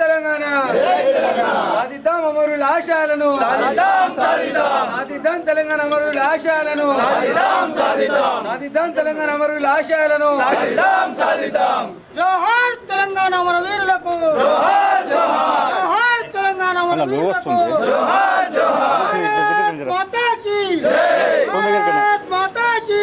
తెలంగాణ. సాధిద్దాం అమరుల ఆశయాలను. సాధిద్దాం తెలంగాణ అమరుల ఆశయాలను. సాధిద్దాం తెలంగాణ అమరుల ఆశయాలను. జోహార్ తెలంగాణ మన వీరులకు. జోహార్ తెలంగాణ మన వీరులకు. భారత్ మాతాకి. భారత్ మాతాకి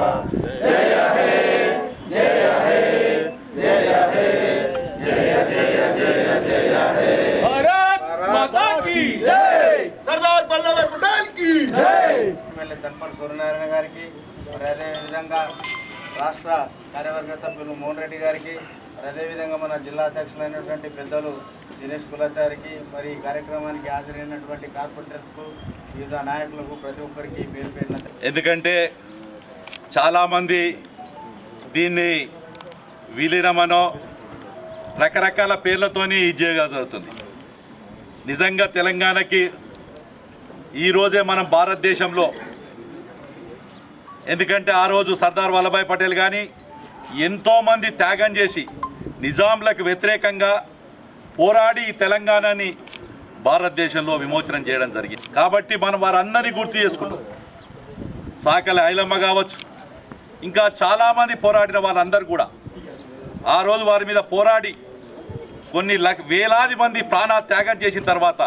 సూర్యనారాయణ గారికి మరి అదేవిధంగా రాష్ట్ర కార్యవర్గ సభ్యులు మోహన్ రెడ్డి గారికి మరి అదేవిధంగా మన జిల్లా అధ్యక్షులైనటువంటి పెద్దలు దినేష్ కులాచారికి మరి ఈ కార్యక్రమానికి హాజరైనటువంటి కార్పొరేటర్స్కు వివిధ నాయకులకు ప్రతి ఒక్కరికి పేరు పేరున ఎందుకంటే చాలామంది దీన్ని విలీనమనో రకరకాల పేర్లతోని ఈ చేయగలుగుతుంది. నిజంగా తెలంగాణకి ఈరోజే మనం భారతదేశంలో ఎందుకంటే ఆ రోజు సర్దార్ వల్లభాయ్ పటేల్ కానీ ఎంతోమంది త్యాగం చేసి నిజాంలకు వ్యతిరేకంగా పోరాడి తెలంగాణని భారతదేశంలో విమోచనం చేయడం జరిగింది. కాబట్టి మనం వారందరినీ గుర్తు చేసుకుంటాం. సాకలి ఐలమ్మ కావచ్చు ఇంకా చాలామంది పోరాడిన వాళ్ళందరూ కూడా ఆ రోజు వారి మీద పోరాడి కొన్ని వేలాది మంది ప్రాణ త్యాగం చేసిన తర్వాత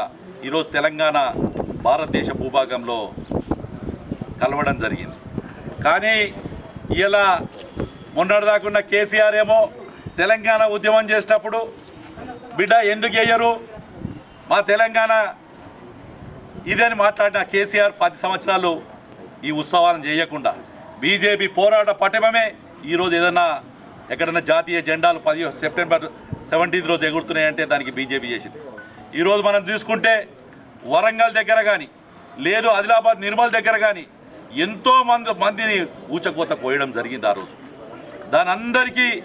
ఈరోజు తెలంగాణ భారతదేశ భూభాగంలో కలవడం జరిగింది. కానీ ఇలా మొన్నటిదాకున్న కేసీఆర్ ఏమో తెలంగాణ ఉద్యమం చేసేటప్పుడు బిడ్డ ఎందుకు వేయరు మా తెలంగాణ ఇదని మాట్లాడిన కేసీఆర్ పది సంవత్సరాలు ఈ ఉత్సవాలను చేయకుండా బీజేపీ పోరాట పటమే ఈరోజు ఏదైనా ఎక్కడైనా జాతీయ జెండాలు పది సెప్టెంబర్ సెవెంటీన్త్ రోజు ఎగురుతున్నాయంటే దానికి బీజేపీ చేసింది. ఈరోజు మనం చూసుకుంటే వరంగల్ దగ్గర కానీ లేదు ఆదిలాబాద్ నిర్మల్ దగ్గర కానీ ఎంతో మంది మందిని ఊచకోత కోయడం జరిగింది ఆ రోజు. దాని అందరికీ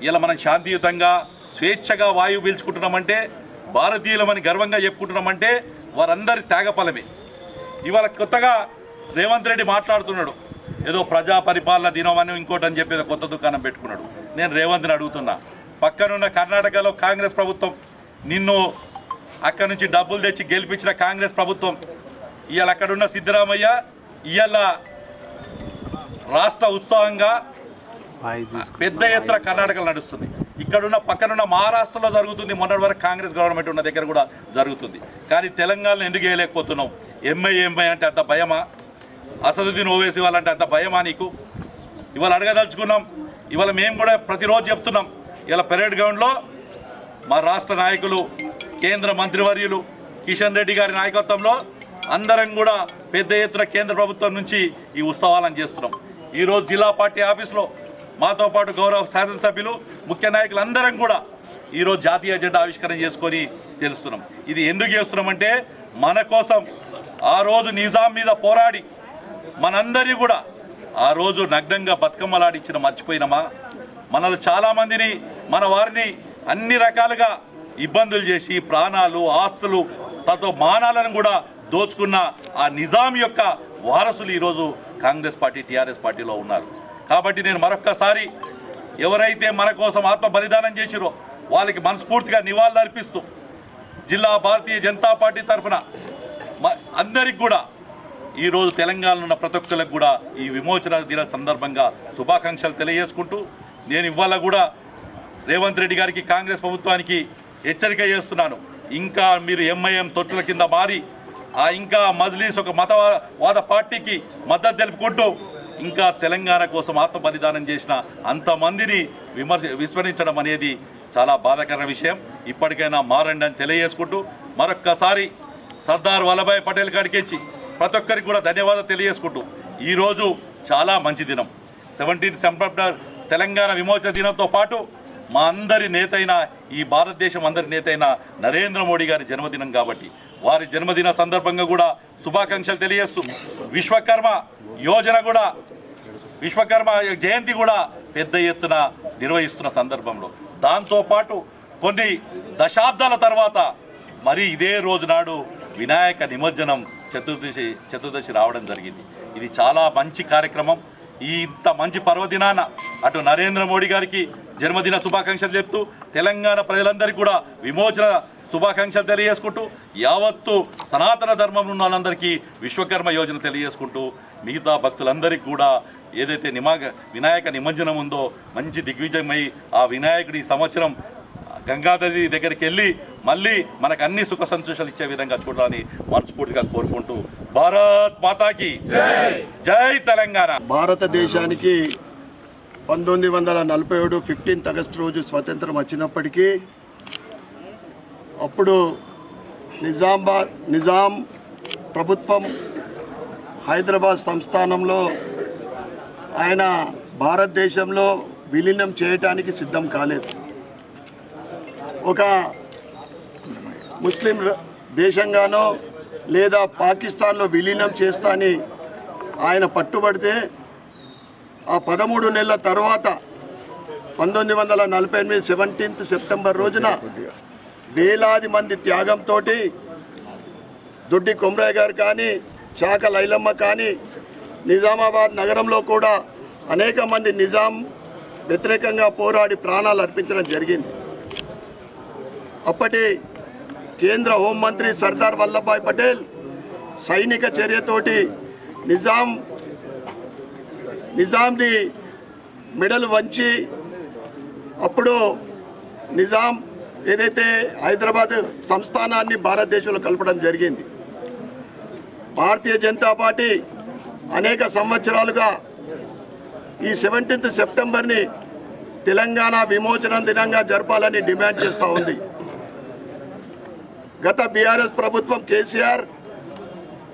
ఇలా మనం శాంతియుతంగా స్వేచ్ఛగా వాయువు పీల్చుకుంటున్నామంటే భారతీయులమని గర్వంగా చెప్పుకుంటున్నామంటే వారందరి త్యాగఫలమే. ఇవాళ కొత్తగా రేవంత్ రెడ్డి మాట్లాడుతున్నాడు. ఏదో ప్రజా పరిపాలన దినమని ఇంకోటి అని చెప్పి కొత్త దుకాణం పెట్టుకున్నాడు. నేను రేవంత్ని అడుగుతున్నా. పక్కనున్న కర్ణాటకలో కాంగ్రెస్ ప్రభుత్వం నిన్ను అక్కడి నుంచి డబ్బులు తెచ్చి గెలిపించిన కాంగ్రెస్ ప్రభుత్వం ఇవాళ అక్కడున్న సిద్ధరామయ్య ఇవాళ రాష్ట్ర ఉత్సవంగా పెద్ద ఎత్తున కర్ణాటకలో నడుస్తుంది. ఇక్కడున్న పక్కనున్న మహారాష్ట్రలో జరుగుతుంది. మొన్నటి వరకు కాంగ్రెస్ గవర్నమెంట్ ఉన్న దగ్గర కూడా జరుగుతుంది. కానీ తెలంగాణలో ఎందుకు వేయలేకపోతున్నాం ఎంఐ ఎంఐ అంటే అంత భయమా? అసదుద్దీన్ ఓవేసి వాళ్ళంటే అంత భయమా నీకు? ఇవాళ అడగదలుచుకున్నాం. ఇవాళ మేము కూడా ప్రతిరోజు చెప్తున్నాం. ఇవాళ పెరేడ్ గ్రౌండ్లో మా రాష్ట్ర నాయకులు కేంద్ర మంత్రివర్యులు కిషన్ రెడ్డి గారి నాయకత్వంలో అందరం కూడా పెద్ద ఎత్తున కేంద్ర ప్రభుత్వం నుంచి ఈ ఉత్సవాలను చేస్తున్నాం. ఈరోజు జిల్లా పార్టీ ఆఫీస్లో మాతో పాటు గౌరవ శాసనసభ్యులు ముఖ్య నాయకులు అందరం కూడా ఈరోజు జాతీయ జెండా ఆవిష్కరణ చేసుకొని తెలుస్తున్నాం. ఇది ఎందుకు చేస్తున్నామంటే మన కోసం ఆ రోజు నిజాం మీద పోరాడి మనందరినీ కూడా ఆ రోజు నగ్నంగా బతుకమ్మలాడిచ్చిన మర్చిపోయినామా? మనలో చాలామందిని మన వారిని అన్ని రకాలుగా ఇబ్బందులు చేసి ప్రాణాలు ఆస్తులు తతో మానాలను కూడా దోచుకున్న ఆ నిజాం యొక్క వారసులు ఈరోజు కాంగ్రెస్ పార్టీ టీఆర్ఎస్ పార్టీలో ఉన్నారు. కాబట్టి నేను మరొక్కసారి ఎవరైతే మన కోసం ఆత్మ బలిదానం చేసిరో వాళ్ళకి మనస్ఫూర్తిగా నివాళులు అర్పిస్తూ జిల్లా భారతీయ జనతా పార్టీ తరఫున మ- అందరికి కూడా ఈరోజు తెలంగాణలో ఉన్న ప్రతి ఒక్కరికి కూడా ఈ విమోచన దిన సందర్భంగా శుభాకాంక్షలు తెలియజేసుకుంటూ నేను ఇవాళ కూడా రేవంత్ రెడ్డి గారికి కాంగ్రెస్ ప్రభుత్వానికి హెచ్చరిక చేస్తున్నాను. ఇంకా మీరు ఎంఐఎం తొట్టుల కింద మారి ఇంకా మజ్లీస్ ఒక మతవాద పార్టీకి మద్దతు తెలుపుకుంటూ ఇంకా తెలంగాణ కోసం ఆత్మ బలిదానం చేసిన అంతమందిని విమర్శ విస్మరించడం అనేది చాలా బాధాకరమైన విషయం. ఇప్పటికైనా మారండి అని తెలియజేసుకుంటూ మరొక్కసారి సర్దార్ వల్లభాయ్ పటేల్ కాడికిచ్చి ప్రతి ఒక్కరికి కూడా ధన్యవాదాలు తెలియజేసుకుంటూ ఈరోజు చాలా మంచి దినం. సెవెంటీన్త్ సెప్టెంబర్ తెలంగాణ విమోచన దినంతో పాటు మా అందరి నేత ఈ భారతదేశం అందరి నేత నరేంద్ర మోడీ గారి జన్మదినం కాబట్టి వారి జన్మదిన సందర్భంగా కూడా శుభాకాంక్షలు తెలియజేస్తూ విశ్వకర్మ యోజన కూడా విశ్వకర్మ జయంతి కూడా పెద్ద ఎత్తున నిర్వహిస్తున్న సందర్భంలో. దాంతోపాటు కొన్ని దశాబ్దాల తర్వాత మరి ఇదే రోజు నాడు వినాయక నిమజ్జనం చతుర్దశి చతుర్దశి రావడం జరిగింది. ఇది చాలా మంచి కార్యక్రమం. ఈ ఇంత మంచి పర్వదినాన అటు నరేంద్ర మోడీ గారికి జన్మదిన శుభాకాంక్షలు చెప్తూ తెలంగాణ ప్రజలందరికీ కూడా విమోచన శుభాకాంక్షలు తెలియజేసుకుంటూ యావత్తు సనాతన ధర్మం ఉన్న వాళ్ళందరికీ విశ్వకర్మ యోజన తెలియజేసుకుంటూ మిగతా భక్తులందరికీ కూడా ఏదైతే నిమాగ వినాయక నిమజ్జనం ఉందో మంచి దిగ్విజయమై ఆ వినాయకుడి సంవత్సరం గంగానది దగ్గరికి వెళ్ళి మళ్ళీ మనకు అన్ని సుఖ సంతోషాలు ఇచ్చే విధంగా చూడాలని మనస్ఫూర్తిగా కోరుకుంటూ భారత్ మాతాకి జై తెలంగాణ! భారతదేశానికి పంతొమ్మిది వందల నలభై ఏడు ఫిఫ్టీన్త్ ఆగస్ట్ రోజు స్వతంత్రం వచ్చినప్పటికీ అప్పుడు నిజామాబాద్ నిజాం ప్రభుత్వం హైదరాబాద్ సంస్థానంలో ఆయన భారతదేశంలో విలీనం చేయటానికి సిద్ధం కాలేదు. ఒక ముస్లిం దేశంగానో లేదా పాకిస్తాన్లో విలీనం చేస్తా అని ఆయన పట్టుబడితే ఆ పదమూడు నెలల తర్వాత పంతొమ్మిది వందల నలభై ఎనిమిది సెవెంటీన్త్ సెప్టెంబర్ రోజున వేలాది మంది త్యాగంతో దొడ్డి కొమరయ్య గారు కానీ చాక లైలమ్మ కానీ నిజామాబాద్ నగరంలో కూడా అనేక మంది నిజాం వ్యతిరేకంగా పోరాడి ప్రాణాలు అర్పించడం జరిగింది. అప్పటి కేంద్ర హోంమంత్రి సర్దార్ వల్లభాయ్ పటేల్ సైనిక చర్యతోటి నిజాం నిజాంది మెడలు వంచి అప్పుడు నిజాం ఏదైతే హైదరాబాద్ సంస్థానాన్ని భారతదేశంలో కలపడం జరిగింది భారతీయ జనతా పార్టీ అనేక సంవత్సరాలుగా ఈ సెవెంటీన్త్ సెప్టెంబర్ని తెలంగాణ విమోచన దినంగా జరపాలని డిమాండ్ చేస్తూ ఉంది. గత బీఆర్ఎస్ ప్రభుత్వం కేసీఆర్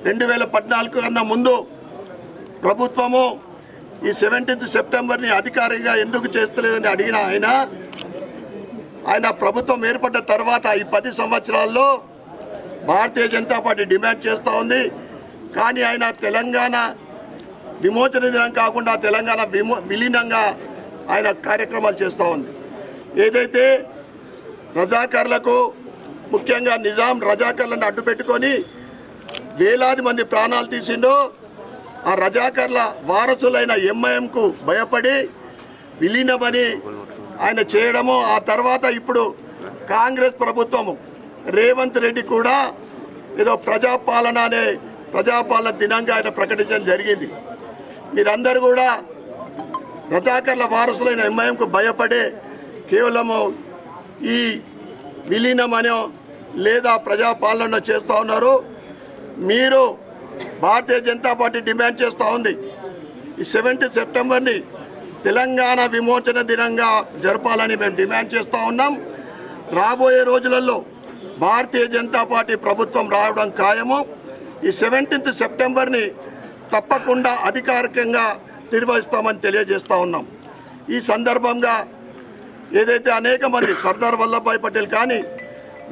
రెండు వేల పద్నాలుగు కన్నా ముందు ప్రభుత్వము ఈ సెవెంటీన్త్ సెప్టెంబర్ని అధికారిగా ఎందుకు చేస్తలేదని అడిగిన ఆయన ఆయన ప్రభుత్వం ఏర్పడ్డ తర్వాత ఈ పది సంవత్సరాల్లో భారతీయ జనతా పార్టీ డిమాండ్ చేస్తూ ఉంది. కానీ ఆయన తెలంగాణ విమోచన దినం కాకుండా తెలంగాణ విమో విలీనంగా ఆయన కార్యక్రమాలు చేస్తూ ఉంది. ఏదైతే రజాకర్లకు ముఖ్యంగా నిజాం రజాకర్లను అడ్డు పెట్టుకొని వేలాది మంది ప్రాణాలు తీసిండో ఆ రజాకర్ల వారసులైన ఎంఐఎంకు భయపడి విలీనమని ఆయన చేయడము ఆ తర్వాత ఇప్పుడు కాంగ్రెస్ ప్రభుత్వము. రేవంత్ రెడ్డి కూడా ఏదో ప్రజాపాలన అనే ప్రజాపాలన దినంగా ఆయన ప్రకటించడం జరిగింది. మీరందరూ కూడా రజాకర్ల వారసులైన ఎంఐఎంకు భయపడే కేవలము ఈ విలీనమనో లేదా ప్రజాపాలన చేస్తూ ఉన్నారు. మీరు భారతీయ జనతా పార్టీ డిమాండ్ చేస్తూ ఉంది. ఈ సెవెంటీ సెప్టెంబర్ని తెలంగాణ విమోచన దినంగా జరపాలని మేము డిమాండ్ చేస్తూ ఉన్నాం. రాబోయే రోజులలో భారతీయ జనతా పార్టీ ప్రభుత్వం రావడం ఖాయము. ఈ సెవెంటీన్త్ సెప్టెంబర్ని తప్పకుండా అధికారికంగా నిర్వహిస్తామని తెలియజేస్తూ ఉన్నాం. ఈ సందర్భంగా ఏదైతే అనేక మంది సర్దార్ వల్లభాయ్ పటేల్ కానీ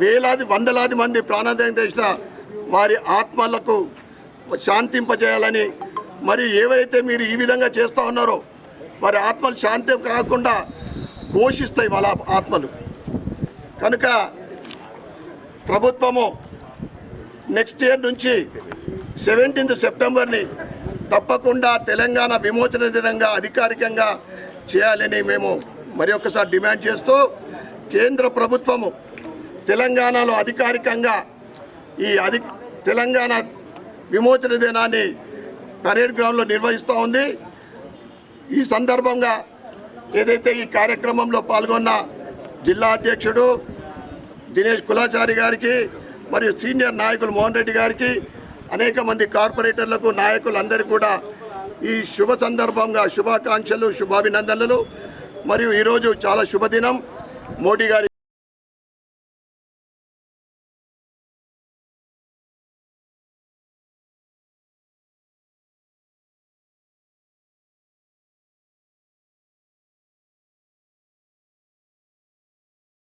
వేలాది వందలాది మంది ప్రాణాదయం చేసిన వారి ఆత్మలకు శాంతింపజేయాలని మరి ఏవైతే మీరు ఈ విధంగా చేస్తూ ఉన్నారో వారి ఆత్మలు శాంతి కాకుండా ఘోషిస్తాయి వాళ్ళ ఆత్మలు. కనుక ప్రభుత్వము నెక్స్ట్ ఇయర్ నుంచి సెవెంటీన్త్ సెప్టెంబర్ని తప్పకుండా తెలంగాణ విమోచన దినంగా అధికారికంగా చేయాలని మేము మరి ఒక్కసారి డిమాండ్ చేస్తూ కేంద్ర ప్రభుత్వము తెలంగాణలో అధికారికంగా ఈ అధి తెలంగాణ విమోచన దినాన్ని పరేడ్ గ్రౌండ్లో నిర్వహిస్తూ ఉంది. ఈ సందర్భంగా ఏదైతే ఈ కార్యక్రమంలో పాల్గొన్న జిల్లా అధ్యక్షుడు దినేష్ కులాచారి గారికి మరియు సీనియర్ నాయకులు మోహన్ రెడ్డి గారికి అనేక మంది కార్పొరేటర్లకు నాయకులందరికీ కూడా ఈ శుభ సందర్భంగా శుభాకాంక్షలు శుభాభినందనలు. మరియు ఈరోజు చాలా శుభదినం. మోడీ గారి